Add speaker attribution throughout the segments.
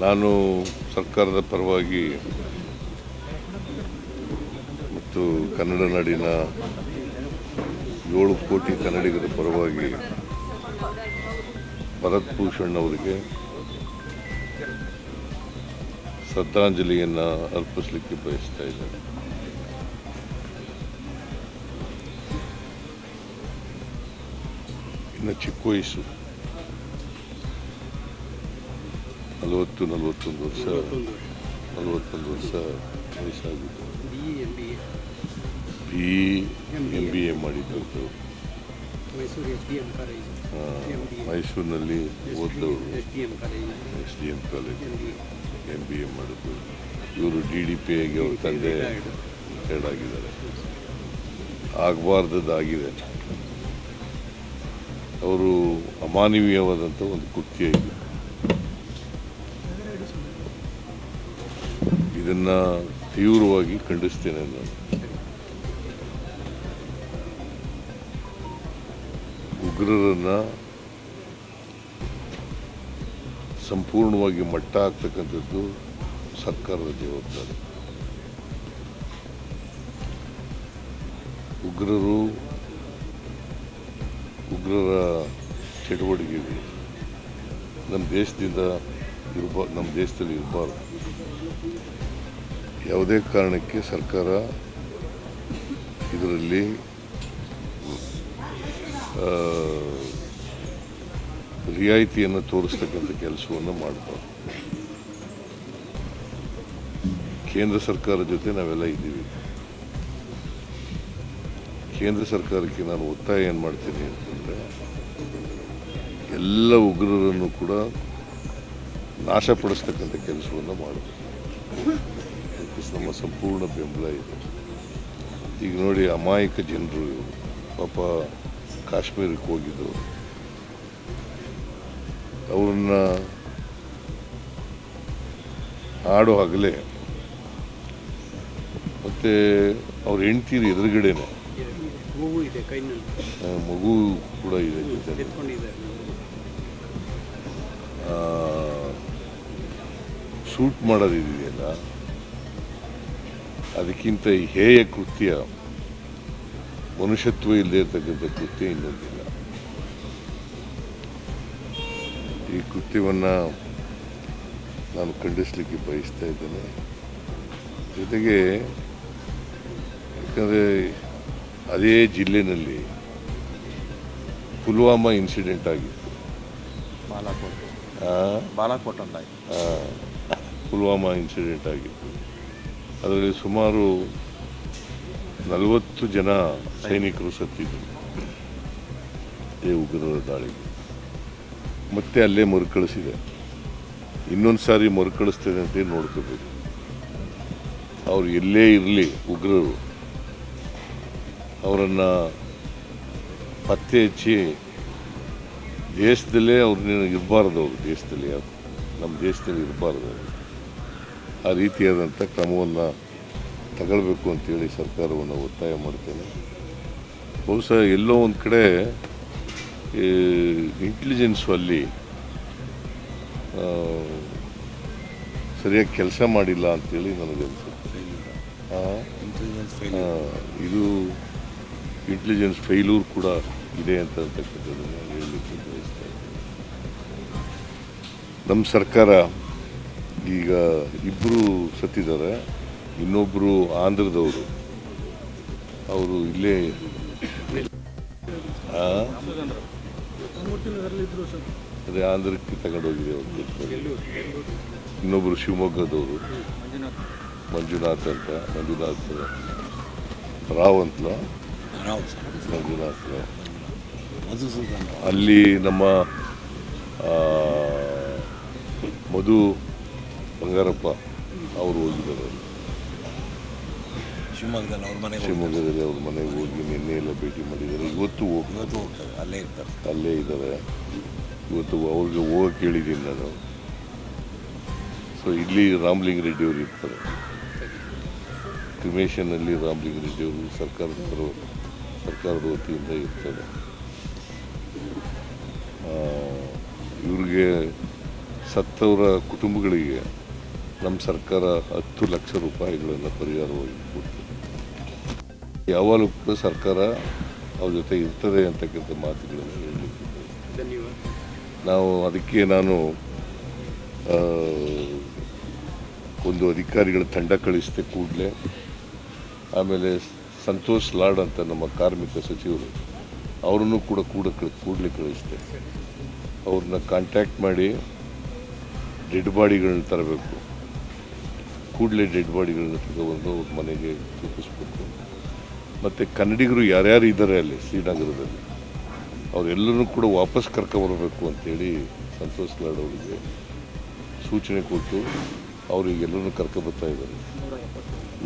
Speaker 1: ನಾನು ಸರ್ಕಾರದ ಪರವಾಗಿ ಮತ್ತು ಕನ್ನಡ ನಾಡಿನ ಏಳು ಕೋಟಿ ಕನ್ನಡಿಗರ ಪರವಾಗಿ ಭರತ್ ಭೂಷಣ್ ಅವರಿಗೆ ಶ್ರದ್ಧಾಂಜಲಿಯನ್ನು ಅರ್ಪಿಸಲಿಕ್ಕೆ ಬಯಸ್ತಾ ಇದ್ದೇನೆ. ಇನ್ನು ಚಿಕ್ಕ ವಯಸ್ಸು. ನಲವತ್ತು ನಲವತ್ತೊಂದು ವರ್ಷ. ನಲವತ್ತೊಂದು ವರ್ಷ ವಯಸ್ಸಾಗಿತ್ತು
Speaker 2: ಬಿ ಎಂ ಬಿ
Speaker 1: ಎಂ ಮಾಡಿದ್ದು. ಮೈಸೂರಿನಲ್ಲಿ ಓದ್ದವರು.
Speaker 2: S D M college.
Speaker 1: M
Speaker 2: B
Speaker 1: A ಮಾಡಿದ್ದು. ಇವರು ಡಿ ಡಿ ಪಿ ಆಗಿ ಅವ್ರ ತಂದೆ ರಿಟೈರ್ಡ್ ಆಗಿದ್ದಾರೆ. ಆಗಬಾರ್ದದ್ದಾಗಿದೆ. ಅವರು ಅಮಾನವೀಯವಾದಂಥ ಒಂದು ಕೃತ್ಯ ಇದೆ. ಇದನ್ನ ತೀವ್ರವಾಗಿ ಖಂಡಿಸ್ತೇನೆ ನಾನು. ಉಗ್ರರನ್ನ ಸಂಪೂರ್ಣವಾಗಿ ಮಟ್ಟ ಹಾಕ್ತಕ್ಕಂಥದ್ದು ಸರ್ಕಾರದ ಜವಾಬ್ದಾರಿ. ಉಗ್ರರು ಉಗ್ರರ ಚಟುವಟಿಕೆಗಳು ನಮ್ಮ ದೇಶದಿಂದ ಇರಬಾರ್ದು ನಮ್ಮ ದೇಶದಲ್ಲಿ ಇರಬಾರ್ದು. ಯಾವುದೇ ಕಾರಣಕ್ಕೆ ಸರ್ಕಾರ ಇದರಲ್ಲಿ ರಿಯಾಯಿತಿಯನ್ನು ತೋರಿಸ್ತಕ್ಕಂಥ ಕೆಲಸವನ್ನು ಮಾಡಬಾರ್ದು. ಕೇಂದ್ರ ಸರ್ಕಾರದ ಜೊತೆ ನಾವೆಲ್ಲ ಇದ್ದೀವಿ. ಕೇಂದ್ರ ಸರ್ಕಾರಕ್ಕೆ ನಾನು ಒತ್ತಾಯ ಏನು ಮಾಡ್ತೀನಿ ಅಂತಂದರೆ, ಎಲ್ಲ ಉಗ್ರರನ್ನು ಕೂಡ ನಾಶಪಡಿಸ್ತಕ್ಕಂಥ ಕೆಲಸವನ್ನು ಮಾಡಬೇಕು. ನಮ್ಮ ಸಂಪೂರ್ಣ ಬೆಂಬಲ ಇದೆ. ಈಗ ನೋಡಿ ಅಮಾಯಕ ಜನರು ಪಾಪ ಕಾಶ್ಮೀರಕ್ಕೆ ಹೋಗಿದ್ದರು ಅವ್ರನ್ನ ಆಡೋ ಹಗಲೇ ಮತ್ತು ಅವ್ರ ಹೆಂಡ್ತೀರಿ ಎದುರುಗಡೆನೆ. ಮಗು ಕೂಡ ಇದೆ ಜೊತೆ ಶೂಟ್ ಮಾಡೋದಿದೆಯಲ್ಲ ಅದಕ್ಕಿಂತ ಹೇಯ ಕೃತ್ಯ ಮನುಷ್ಯತ್ವ ಇಲ್ಲದೆ ಇರತಕ್ಕಂಥ ಕೃತ್ಯ ಇನ್ನೊಂದಿಲ್ಲ. ಈ ಕೃತ್ಯವನ್ನು ನಾನು ಖಂಡಿಸಲಿಕ್ಕೆ ಬಯಸ್ತಾ ಇದ್ದೇನೆ. ಜೊತೆಗೆ ಯಾಕಂದರೆ ಅದೇ ಜಿಲ್ಲೆನಲ್ಲಿ ಪುಲ್ವಾಮಾ ಇನ್ಸಿಡೆಂಟ್ ಆಗಿತ್ತು.
Speaker 3: ಬಾಲಾಕೋಟ್. ಬಾಲಾಕೋಟ್
Speaker 1: ಪುಲ್ವಾಮಾ ಇನ್ಸಿಡೆಂಟ್ ಆಗಿತ್ತು. ಅದರಲ್ಲಿ ಸುಮಾರು ನಲವತ್ತು ಜನ ಸೈನಿಕರು ಸತ್ತಿದ್ದರು. ಈ ಉಗ್ರರ ದಾಳಿಗೆ. ಮತ್ತೆ ಅಲ್ಲೇ ಮರುಕಳಿಸಿದೆ. ಇನ್ನೊಂದು ಸಾರಿ ಮರುಕಳಿಸ್ತದೆ ಅಂತ ನೋಡ್ಕೋಬೇಕು? ಅವರು ಎಲ್ಲೇ ಇರಲಿ ಉಗ್ರರು. ಅವರನ್ನು ಪತ್ತೆ ಹಚ್ಚಿ ದೇಶದಲ್ಲೇ ಅವ್ರನ್ನ ಇರಬಾರ್ದು ಅವರು ದೇಶದಲ್ಲಿ. ನಮ್ಮ ದೇಶದಲ್ಲಿ ಇರಬಾರ್ದು ಆ ರೀತಿಯಾದಂಥ ಕ್ರಮವನ್ನು ತಗೊಳ್ಬೇಕು ಅಂತೇಳಿ ಸರ್ಕಾರವನ್ನು ಒತ್ತಾಯ ಮಾಡ್ತೇನೆ. ಬಹುಶಃ ಎಲ್ಲೋ ಒಂದು ಕಡೆ ಇಂಟೆಲಿಜೆನ್ಸು ಅಲ್ಲಿ ಸರಿಯಾಗಿ ಕೆಲಸ ಮಾಡಿಲ್ಲ ಅಂತೇಳಿ ನನಗೆ ಆ, ಆ, ಇದು ಇಂಟೆಲಿಜೆನ್ಸ್ ಫೇಲ್ಯೂರ್ ಕೂಡ ಇದೆ ಅಂತ ಅಂತಕ್ಕಂಥದ್ದನ್ನು ಹೇಳಲಿಕ್ಕೆ ಬಯಸ್ತಾ ಇದ್ದೀನಿ. ನಮ್ಮ ಸರ್ಕಾರ ಈಗ ಇಬ್ಬರು ಸತ್ತಿದ್ದಾರೆ. ಇನ್ನೊಬ್ಬರು ಆಂಧ್ರದವರು. ಅವರು ಇಲ್ಲೇ? ಅದೇ ಆಂಧ್ರಕ್ಕೆ ತಗೊಂಡೋಗಿದೆ ಹೋಗಿದೆ ಇನ್ನೊಬ್ಬರು ಶಿವಮೊಗ್ಗದವರು. ಮಂಜುನಾಥ್ ಅಂತ, ಮಂಜುನಾಥ್ ರಾವ್ ಅಂತ ಮಂಜುನಾಥ್ ಅಲ್ಲಿ ನಮ್ಮ ಮಧು ಬಂಗಾರಪ್ಪ ಅವರು ಹೋಗಿದ್ದಾರೆ.
Speaker 3: ಶಿವಮೊಗ್ಗದಲ್ಲಿ ಅವ್ರ ಮನೆಗೆ.
Speaker 1: ಶಿವಮೊಗ್ಗದಲ್ಲಿ ಅವ್ರ ಮನೆಗೆ ಹೋಗಿ ನಿನ್ನೆ ಎಲ್ಲ ಭೇಟಿ ಮಾಡಿದ್ದಾರೆ. ಇವತ್ತು ಹೋಗಿ
Speaker 3: ಇವತ್ತು ಹೋಗ್ತಾರೆ ಅಲ್ಲೇ ಇರ್ತಾರೆ.
Speaker 1: ಅಲ್ಲೇ ಇದ್ದಾರೆ. ಇವತ್ತು ಅವ್ರಿಗೆ ಹೋಗಕ್ಕೆ ಕೇಳಿದ್ದೀನಿ ನಾನು. ಸೊ ಇಲ್ಲಿ ರಾಮಲಿಂಗ ರೆಡ್ಡಿ ಅವರು ಇರ್ತಾರೆ. ಕ್ರಿಮೇಷನಲ್ಲಿ ರಾಮಲಿಂಗ ರೆಡ್ಡಿ ಅವರು ಸರ್ಕಾರದ ಪರ ಸರ್ಕಾರದ ವತಿಯಿಂದ ಇರ್ತಾರೆ. ಇವ್ರಿಗೆ ಸತ್ತವರ ಕುಟುಂಬಗಳಿಗೆ ನಮ್ಮ ಸರ್ಕಾರ ಹತ್ತು ಲಕ್ಷ ರೂಪಾಯಿಗಳನ್ನು ಪರಿಹಾರವಾಗಿ ಕೊಡ್ತದೆ ಯಾವಾಗಲೂ ಕೂಡ ಸರ್ಕಾರ ಅವ್ರ ಜೊತೆ ಇರ್ತದೆ ಅಂತಕ್ಕಂಥ ಮಾತುಗಳನ್ನು ಹೇಳಲಿಕ್ಕೆ ನಾವು ಅದಕ್ಕೆ ನಾನು ಒಂದು ಅಧಿಕಾರಿಗಳ ತಂಡ ಕಳಿಸಿದೆ ಕೂಡಲೇ. ಆಮೇಲೆ ಸಂತೋಷ್ ಲಾಡ್ ಅಂತ ನಮ್ಮ ಕಾರ್ಮಿಕ ಸಚಿವರು, ಅವರನ್ನು ಕೂಡ ಕೂಡ ಕೂಡಲೇ ಕಳಿಸಿದೆ. ಅವ್ರನ್ನ ಕಾಂಟ್ಯಾಕ್ಟ್ ಮಾಡಿ ಡೆಡ್ ಬಾಡಿಗಳನ್ನ ತರಬೇಕು. ಕೂಡಲೇ ಡೆಡ್ ಬಾಡಿಗಳನ್ನ ತಗೊಬಂದು ಅವ್ರ ಮನೆಗೆ ತಲುಪಿಸ್ಬೇಕು ಮತ್ತು ಕನ್ನಡಿಗರು ಯಾರ್ಯಾರು ಇದ್ದಾರೆ ಅಲ್ಲಿ ಶ್ರೀನಗರದಲ್ಲಿ ಅವರೆಲ್ಲರೂ ಕೂಡ ವಾಪಸ್ ಕರ್ಕೊಂಬರಬೇಕು ಅಂತೇಳಿ ಸಂತೋಷ್ ಲಾಡ್ ಅವರಿಗೆ ಸೂಚನೆ ಕೊಟ್ಟು ಅವರಿಗೆಲ್ಲರೂ ಕರ್ಕೊಬರ್ತಾ ಇದ್ದಾರೆ.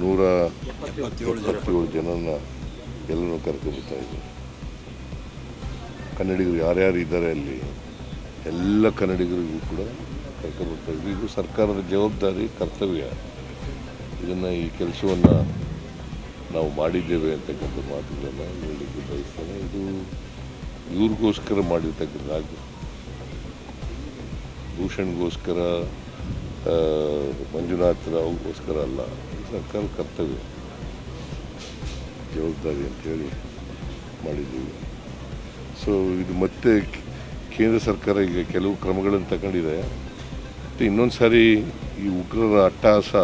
Speaker 1: ನೂರ
Speaker 3: ಎಪ್ಪತ್ತೇಳು
Speaker 1: ಜನನ ಎಲ್ಲರೂ ಕರ್ಕೊಬರ್ತಾ ಇದ್ದಾರೆ. ಕನ್ನಡಿಗರು ಯಾರ್ಯಾರು ಇದ್ದಾರೆ ಅಲ್ಲಿ, ಎಲ್ಲ ಕನ್ನಡಿಗರಿಗೂ ಕೂಡ ಕರ್ಕೊಬರ್ತಾ ಇದ್ದಾರೆ. ಇದು ಸರ್ಕಾರದ ಜವಾಬ್ದಾರಿ, ಕರ್ತವ್ಯ. ಇದನ್ನು ಈ ಕೆಲಸವನ್ನು ನಾವು ಮಾಡಿದ್ದೇವೆ ಅಂತಕ್ಕಂಥ ಮಾತುಗಳನ್ನು ಹೇಳಲಿಕ್ಕೆ ಬಯಸ್ತೇನೆ. ಇದು ಇವ್ರಿಗೋಸ್ಕರ ಮಾಡಿರ್ತಕ್ಕಂಥ ಭೂಷಣ್ಗೋಸ್ಕರ ಆ, ಮಂಜುನಾಥ್ ರಾವ್ಗೋಸ್ಕರ ಅಲ್ಲ ಸರ್ಕಾರ ಕರ್ತವ್ಯ. ಜವಾಬ್ದಾರಿ ಅಂತೇಳಿ ಮಾಡಿದ್ದೀವಿ. ಸೊ ಇದು ಮತ್ತೆ ಕೇಂದ್ರ ಸರ್ಕಾರ ಈಗ ಕೆಲವು ಕ್ರಮಗಳನ್ನು ತಗೊಂಡಿದೆ. ಮತ್ತು ಇನ್ನೊಂದು ಸಾರಿ ಈ ಉಗ್ರರ ಅಟ್ಟಹಾಸ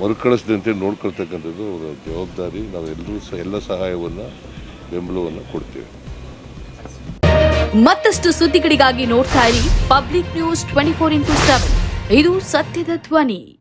Speaker 1: ಮರುಕಳಿಸದಂತೆ ನೋಡ್ಕೊಳ್ತಕ್ಕಂಥದ್ದು ಅವರ ಜವಾಬ್ದಾರಿ. ನಾವೆಲ್ಲರೂ ಸಹ ಎಲ್ಲ ಸಹಾಯವನ್ನು, ಬೆಂಬಲವನ್ನು ಕೊಡ್ತೇವೆ.
Speaker 4: ಮತ್ತಷ್ಟು ಸುದ್ದಿಗಳಿಗಾಗಿ ನೋಡ್ತಾ ಇರಿ public news twenty four into seven. ಇದು ಸತ್ಯದ ಧ್ವನಿ.